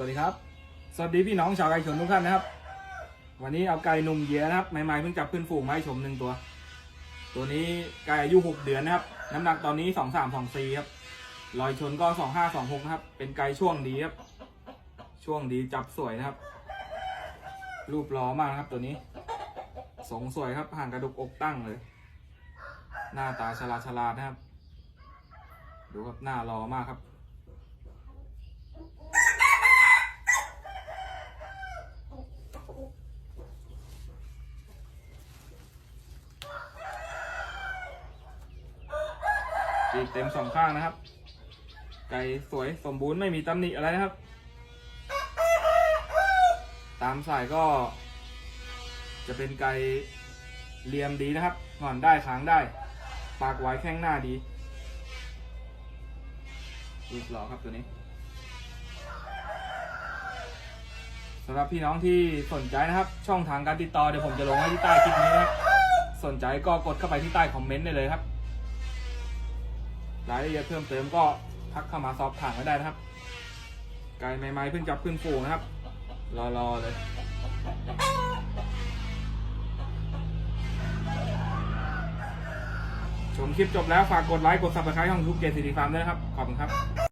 วัสดีครับ สวัสดีพี่น้องชาวไก่ชนทุกท่านนะครับ วันนี้เอาไก่หนุ่มเยียนะครับใหม่ๆเพิ่งจับขึ้นฝูงมาให้ชมหนึ่งตัว ตัวนี้ไก่อายุหกเดือนนะครับ น้ำหนักตอนนี้สองสามสองสี่ครับรอยชนก็สองห้าสองหกครับ เป็นไก่ช่วงดีครับ ช่วงดีจับสวยนะครับ รูปล้อมากนะครับตัวนี้สงสวยครับห่างกระดูกอกตั้งเลย หน้าตาฉลาดฉลาดนะครับ ดูครับหน้ารอมากครับ ปีกเต็มสองข้างนะครับ ไก่สวยสมบูรณ์ไม่มีตำหนิอะไรนะครับ ตามสายก็ จะเป็นไก่เหลี่ยมดีนะครับงอนได้ค้างได้ ปากไว้แข้งหน้าดีรูปหล่อครับตัวนี้สำหรับพี่น้องที่สนใจนะครับ ช่องทางการติดต่อเดี๋ยวผมจะลงไว้ที่ใต้คลิปนี้นะครับสนใจก็กดเข้าไปที่ใต้คอมเมนต์ได้เลยครับ รายละเอียดเพิ่มเติมก็ทักเข้ามาสอบถามมาได้นะครับ ไก่ใหม่ๆเพิ่งจับขึ้นฝูงนะครับ รอๆเลยชมคลิปจบแล้วฝากกดไลค์กดซับสไครต์ช่องทุกเกตสีดีฟาร์มด้วยนะครับ ขอบคุณครับ